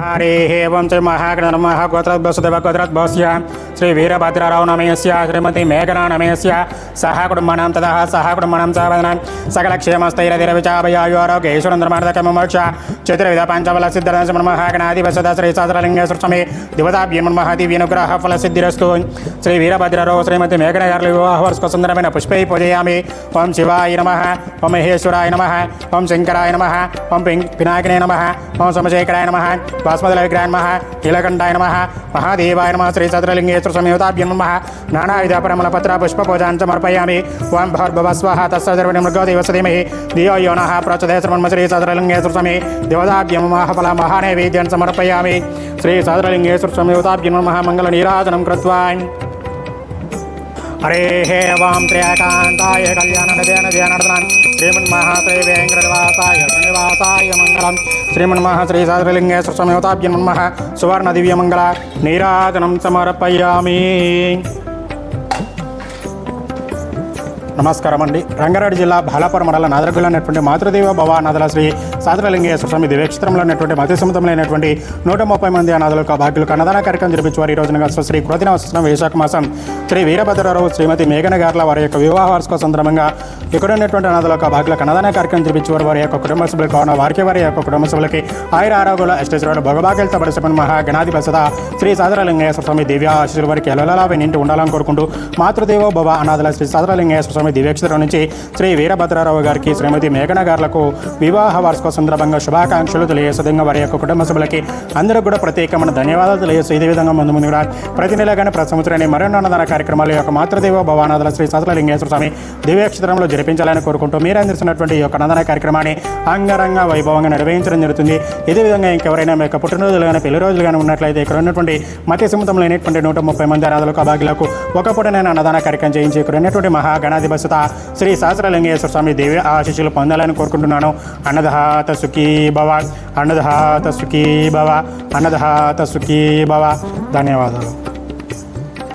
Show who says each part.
Speaker 1: हरेः एवं श्री महागणनमः श्री वीरभद्र श्रीवीरभद्रराव नमयस्य श्रीमती मेघना नमयस्य సహా కుటుంబానం తద సహా కుటుంబానం సహవదనం సకల క్షేమస్థైరధిరవిచాభయాయురోగేశ్వరంధ్రమార్దకమోక్ష చతుర్విధ పంచబల సిద్ధరణమహాగణాది వసదాశ్రీసాదరలింగేశ్వరమే దివతాభ్యన్మహాదివ్యనుగ్రహ ఫల సిద్ధిరస్తు. శ్రీ వీరభద్రరో శ్రీమతి మేఘనగారుల వివాహ వర్ష సుందరమైన పుష్పై పూజయామి. ఓం శివాయ నమ ఓం మహేశ్వరాయ నమ ఓం శంకరాయ నమ ఓం పినాకినే నమ ఓం సమశేఖరాయ నమ బాస్మతుల విగ్రహాయ నమ కీలకంఠాయ నమ మహాదేవాయ నమ శ్రీ సదరలింగేశ్వర సమేతాభ్యం నమ నానావిధ ప్రమల పత్ర పుష్ప పూజాంచ समर्पयामि ओं भर्भव स्वाहा तस्सर्वणि सीमे धियो यो नः प्रचोदय श्रमणमश्री सदरलिङ्गेश्वर स्वामी। देवताभ्यं महाफला महानैवेद्यं समर्पयामि। श्री सदरलिङ्गेश्वर स्वामी महामंगल महामङ्गलनीराजनं कृत्वा। हरे हे वां त्रयाकान्ताय कल्याणनदेन जयनर्दनान् श्रीमन्महात्रे वेङ्कटनिवासाय श्रीनिवासाय मङ्गलं श्रीमन्मः श्रीसादरलिङ्गेश्वर स्वामिवताभ्यन्मः सुवर्णदिव्यमङ्गला नीराजनं समर्पयामि నమస్కారం అండి రంగారెడ్డి జిల్లా బాలాపురం మండల నాదరగుల అనేటువంటి మాతృదేవ భవ అనాథల శ్రీ సాదరలింగేశ్వర స్వామి దివ్యక్షేత్రంలో ఉన్నటువంటి మతి సముద్రమైనటువంటి నూట ముప్పై మంది అనాథులకు భాగ్యులు అన్నదాన కార్యక్రమం జరిపించేవారు ఈ రోజున శ్రీ కృతిన వస్తున్న వైశాఖ మాసం శ్రీ వీరభద్రరావు శ్రీమతి మేఘన గార్ల వారి యొక్క వివాహ వార్షిక సందర్భంగా ఇక్కడ ఉన్నటువంటి అనాథులకు భాగ్యులకు అన్నదాన కార్యక్రమం జరిపించేవారు. వారి యొక్క కుటుంబ సభ్యులు కావున వారికి వారి యొక్క కుటుంబ సభ్యులకి ఆయుర ఆరోగ్యాల అష్టేశ్వరుడు భగభాగ్యాలతో పడిసిన మహా గణాధిపతి శ్రీ సాదరలింగేశ్వర స్వామి దివ్య ఆశీర్వారికి వారికి నింటి ఉండాలని కోరుకుంటూ మాతృదేవో భవ అనాథల శ్రీ సాదరలింగేశ్వర స్వామి దివ్యక్షేత్రం నుంచి శ్రీ వీరభద్రరావు గారికి శ్రీమతి మేఘన గారులకు వివాహ వార్షిక సందర్భంగా శుభాకాంక్షలు తెలియజేసేదంగా వారి యొక్క కుటుంబ సభ్యులకి అందరూ కూడా ప్రత్యేకమైన ధన్యవాదాలు తెలియజేసి ఇదే విధంగా ముందు ముందు కూడా ప్రతి నెలగానే ప్రతి సంవత్సరాన్ని మరెన్నో అన్నదాన కార్యక్రమాలు యొక్క మాతృదేవ భవానాథుల శ్రీ సతలింగేశ్వర స్వామి దివ్యక్షేత్రంలో జరిపించాలని కోరుకుంటూ మీరు అందిస్తున్నటువంటి ఈ యొక్క నందన కార్యక్రమాన్ని అంగరంగ వైభవంగా నిర్వహించడం జరుగుతుంది. ఇదే విధంగా ఇంకెవరైనా మీ యొక్క పుట్టినరోజులు కానీ పెళ్ళి రోజులు కానీ ఉన్నట్లయితే ఇక్కడ ఉన్నటువంటి మత సముద్రంలో లేనటువంటి నూట ముప్పై మంది ఆరాధులకు అభాగ్యులకు ఒక నేను అన్నదాన కార్యక్రమం చేయించి ఇక్కడ ఉన్నటువంటి శ్రీ సహస్రలింగేశ్వర స్వామి దేవి ఆశీస్సులు పొందాలని కోరుకుంటున్నాను. అన్నదహాత సుఖీ భవ అన్నదహాత సుఖీ భవ అన్నదహాత సుఖీ భవ. ధన్యవాదాలు.